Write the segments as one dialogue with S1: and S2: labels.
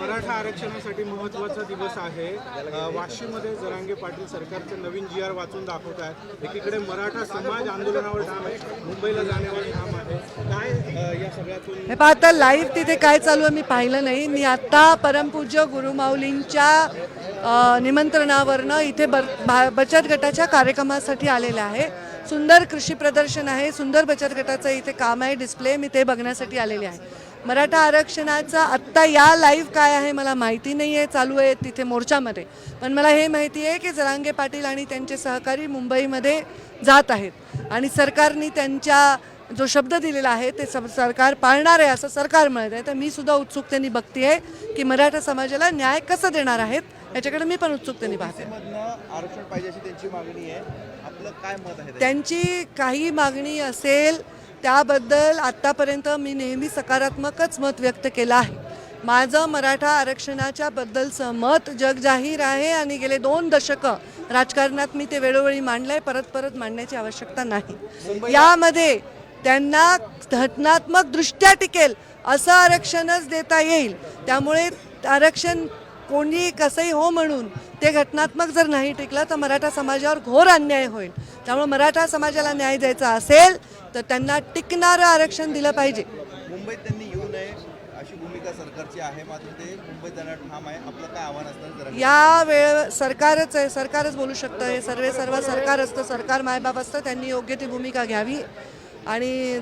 S1: मराठा आरक्षणासाठी महत्त्वाचा दिवस आहे. वाशीमध्ये जरांगे पाटील सरकारचे नवीन जी आर वाचून दाखवत आहे एकीकडे मराठा समाज आंदोलनावर ठाम आहे मुंबईला जाण्यावर ठाम आहे. काय या सगळ्यातून
S2: हे पहा आता लाईव्ह तिथे काय चालू आहे मी पाहिलं नाही. मी आत्ता परमपूज्य गुरुमाऊलींच्या निमंत्रणावरनं इथे बर भा- बचत गटाच्या कार्यक्रमासाठी आलेलं आहे. सुंदर कृषी प्रदर्शन आहे. सुंदर बचत गटाचं इथे काम आहे डिस्प्ले मी ते बघण्यासाठी आलेले आहे. मराठा आरक्षणाचा आत्ता या लाईव्ह काय आहे मला माहिती नाही आहे चालू आहे तिथे मोर्चामध्ये. पण मला हे माहिती आहे की जरांगे पाटील आणि त्यांचे सहकारी मुंबईमध्ये जात आहेत. आणि सरकारने त्यांच्या जो शब्द दिलेला आहे ते सरकार पाळणार आहे असं सरकार म्हणत आहे. तर मी सुद्धा उत्सुकतेने बघते आहे की मराठा समाजाला न्याय कसं देणार आहेत याच्याकडे मी पण उत्सुकतेने पाहते.
S3: आरक्षण पाहिजे अशी त्यांची मागणी आहे. आपलं काय मत आहे?
S2: त्यांची काही मागणी असेल त्याबद्दल आत्तापर्यंत मी नेहमी सकारात्मकच मत व्यक्त केलं आहे. माझं मराठा आरक्षणाच्या बद्दलचं मत जगजाहीर आहे आणि गेले दोन दशकं राजकारणात मी ते वेळोवेळी मांडलंय परत परत मांडण्याची आवश्यकता नाही. यामध्ये त्यांना घटनात्मक दृष्ट्या टिकेल असं आरक्षणच देता येईल. त्यामुळे आरक्षण कोणी कसंही हो म्हणून ते घटनात्मक जर नाही टिकलं तर मराठा समाजावर घोर अन्याय होईल. त्यामुळे मराठा समाजाला न्याय द्यायचा असेल तर त्यांना टिकणारं आरक्षण दिलं पाहिजे.
S3: मुंबईत त्यांनी येऊ नये अशी भूमिका सरकारची आहे मात्र ते मुंबईत ठाम आहे. आपलं काय आव्हान जरा
S2: या वेळ सरकारच आहे सरकारच बोलू शकतं. हे सर्वे सर्व सरकार असतं सरकार मायबाप असतं त्यांनी योग्य ती भूमिका घ्यावी. आणि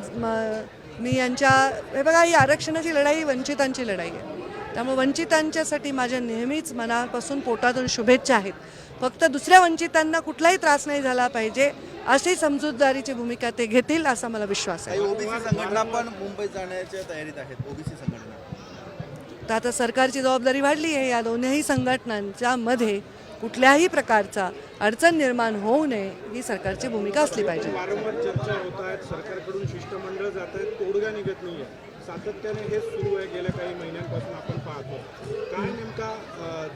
S2: मी यांच्या हे बघा ही आरक्षणाची लढाई वंचितांची लढाई आहे. त्यामुळे वंचितांच्यासाठी माझ्या नेहमीच मनापासून पोटातून शुभेच्छा आहेत. फक्त दुसऱ्या वंचितांना कुठलाही त्रास नाही झाला पाहिजे अशी समजूतदारीची भूमिका ते घेतील असा मला विश्वास आहे.
S3: ओबीसी संघटना पण मुंबईत जाण्याच्या तयारीत आहेत ओबीसी संघटना.
S2: तर आता सरकारची जबाबदारी वाढली आहे या दोन्ही संघटनांच्या मध्ये. कुठल्याही प्रकारचा अडचण निर्माण होऊ नये ही सरकारची भूमिका असली पाहिजे.
S1: वारंवार चर्चा होत आहेत सरकारकडून शिष्टमंडळ जात आहेत तोडगा निघत नाही आहे सातत्याने हे सुरू आहे. गेल्या काही महिन्यांपासून आपण पाहतो. काय नेमका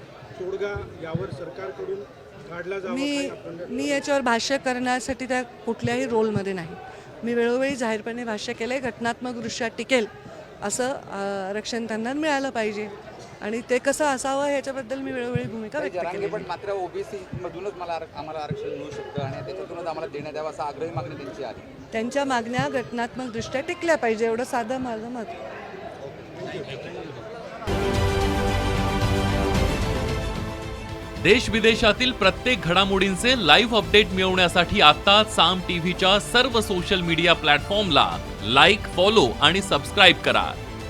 S1: तोडगा यावर सरकारकडून काढला जावा
S2: मी मी याच्यावर भाष्य करण्यासाठी त्या कुठल्याही रोलमध्ये नाही. मी वेळोवेळी जाहीरपणे भाष्य केलं आहे घटनात्मकदृष्ट्या टिकेल असं आरक्षण त्यांना मिळालं पाहिजे. आणि ते कसं असावं ह्याच्याबद्दल मी वेळोवेळी भूमिका व्यक्त केली
S4: पण मात्र ओबीसी मधूनच मला आम्हाला आरक्षण मिळू शकतं आणि त्याच्यातूनच आम्हाला देण्यात यावं असं आग्रही मागणी त्यांची आली
S2: त्यांच्या मागण्या घटनात्मकदृष्ट्या टिकल्या पाहिजे एवढं साधं माझं मत. आहे.
S5: देश विदेशातील प्रत्येक घडामोडींचे लाईव्ह अपडेट मिळवण्यासाठी आता साम टीव्हीच्या सर्व सोशल मीडिया प्लॅटफॉर्मला लाईक फॉलो आणि सबस्क्राईब करा.